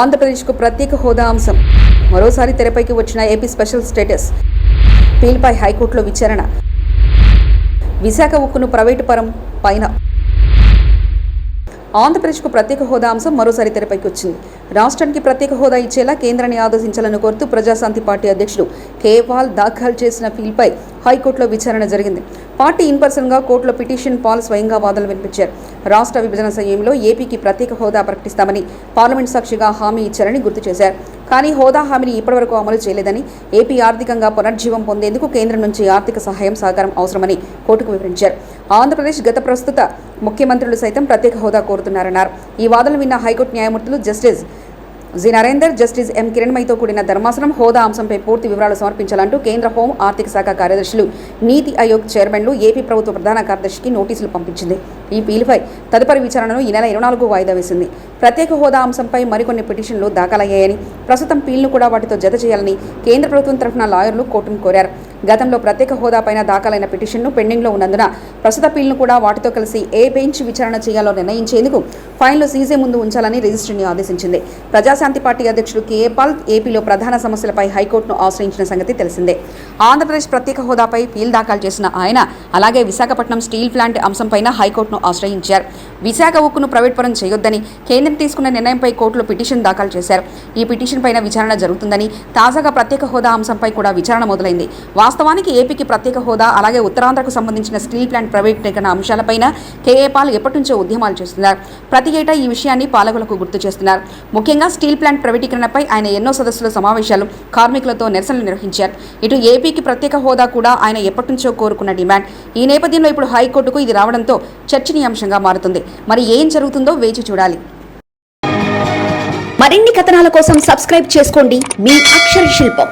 ఆంధ్రప్రదేశ్కు ప్రత్యేక హోదా అంశం. మరోసారి తెరపైకి వచ్చిన ఏపీ స్పెషల్ స్టేటస్. పీల్పై హైకోర్టులో విచారణ. విశాఖ ఉక్కును ప్రైవేటు పరం పైన. ఆంధ్రప్రదేశ్కు ప్రత్యేక హోదా అంశం మరోసారి తెరపైకి వచ్చింది. రాష్ట్రానికి ప్రత్యేక హోదా ఇచ్చేలా కేంద్రాన్ని ఆదేశించాలని కోరుతూ ప్రజాశాంతి పార్టీ అధ్యక్షుడు కేవాల్ దాఖలు చేసిన ఫీల్పై హైకోర్టులో విచారణ జరిగింది. పార్టీ ఇన్ పర్సన్గా కోర్టులో పిటిషన్ పాల్ స్వయంగా వాదనలు వినిపించారు. రాష్ట్ర విభజన సమయంలో ఏపీకి ప్రత్యేక హోదా ప్రకటిస్తామని పార్లమెంట్ సాక్షిగా హామీ ఇచ్చారని గుర్తు చేశారు. కానీ హోదా హామీని ఇప్పటివరకు అమలు చేయలేదని ఏపీ ఆర్థికంగా పునర్జీవం పొందేందుకు కేంద్రం నుంచి ఆర్థిక సహాయం సహకారం అవసరమని కోర్టుకు వివరించారు. ఆంధ్రప్రదేశ్ గత ప్రస్తుత ముఖ్యమంత్రులు సైతం ప్రత్యేక హోదా కోరుతున్నారన్నారు. ఈ వాదనలు విన్న హైకోర్టు న్యాయమూర్తులు justice G Narender justice M కిరణ్మయితో కూడిన ధర్మాసనం హోదా అంశంపై పూర్తి వివరాలు సమర్పించాలంటూ కేంద్ర హోం ఆర్థిక శాఖ కార్యదర్శులు నీతి ఆయోగ్ చైర్మన్లు ఏపీ ప్రభుత్వ ప్రధాన కార్యదర్శికి నోటీసులు పంపించింది. ఈ పీలుపై తదుపరి విచారణను ఈ నెల ఇరవై నాలుగు వాయిదా వేసింది. ప్రత్యేక హోదా అంశంపై మరికొన్ని పిటిషన్లు దాఖలయ్యాయని ప్రస్తుతం పీల్ను కూడా వాటితో జత చేయాలని కేంద్ర ప్రభుత్వం తరఫున లాయర్లు కోర్టును కోరారు. గతంలో ప్రత్యేక హోదాపైన దాఖలైన పిటిషన్ను పెండింగ్లో ఉన్నందున ప్రస్తుత పీల్ను కూడా వాటితో కలిసి ఏ బెంచ్ విచారణ చేయాలో నిర్ణయించేందుకు ఫైన్లు సీజే ముందు ఉంచాలని రిజిస్ట్రీని ఆదేశించింది. ప్రజాశాంతి పార్టీ అధ్యక్షుడు కేఏ పాల్ ఏపీలో ప్రధాన సమస్యలపై హైకోర్టును ఆశ్రయించిన సంగతి తెలిసిందే. ఆంధ్రప్రదేశ్ ప్రత్యేక హోదాపై పీల్ దాఖలు చేసిన ఆయన అలాగే విశాఖపట్నం స్టీల్ ప్లాంట్ అంశంపైన హైకోర్టును ఆశ్రయించారు. విశాఖ ఉక్కును ప్రైవేట్ పరం చేయొద్దని కేంద్రం తీసుకున్న నిర్ణయంపై కోర్టులో పిటిషన్ దాఖలు చేశారు. ఈ పిటిషన్ పైన విచారణ జరుగుతుందని తాజాగా ప్రత్యేక హోదా అంశంపై కూడా విచారణ మొదలైంది. వాస్తవానికి ఏపీకి ప్రత్యేక హోదా అలాగే ఉత్తరాంధ్రకు సంబంధించిన స్టీల్ ప్లాంట్ ప్రైవేటీకరణ అంశాలపైన కేఏ పాల్ ఎప్పటి నుంచో ఉద్యమాలు చేస్తున్నారు. ప్రతి ఏటా ఈ విషయాన్ని పాలకులకు గుర్తు చేస్తున్నారు. ముఖ్యంగా స్టీల్ ప్లాంట్ ప్రైవేటీకరణపై ఆయన ఎన్నో సదస్సుల సమావేశాలు కార్మికులతో నిరసనలు నిర్వహించారు. ఇటు ఏపీకి ప్రత్యేక హోదా కూడా ఆయన ఎప్పటి నుంచో కోరుకున్న డిమాండ్. ఈ నేపథ్యంలో ఇప్పుడు హైకోర్టుకు ఇది రావడంతో చర్చ చర్చనీయాంశంగా మారుతుంది. మరి ఏం జరుగుతుందో వేచి చూడాలి. మరిన్ని కథనాల కోసం సబ్స్క్రైబ్ చేసుకోండి. మీ అక్షర శిల్పం.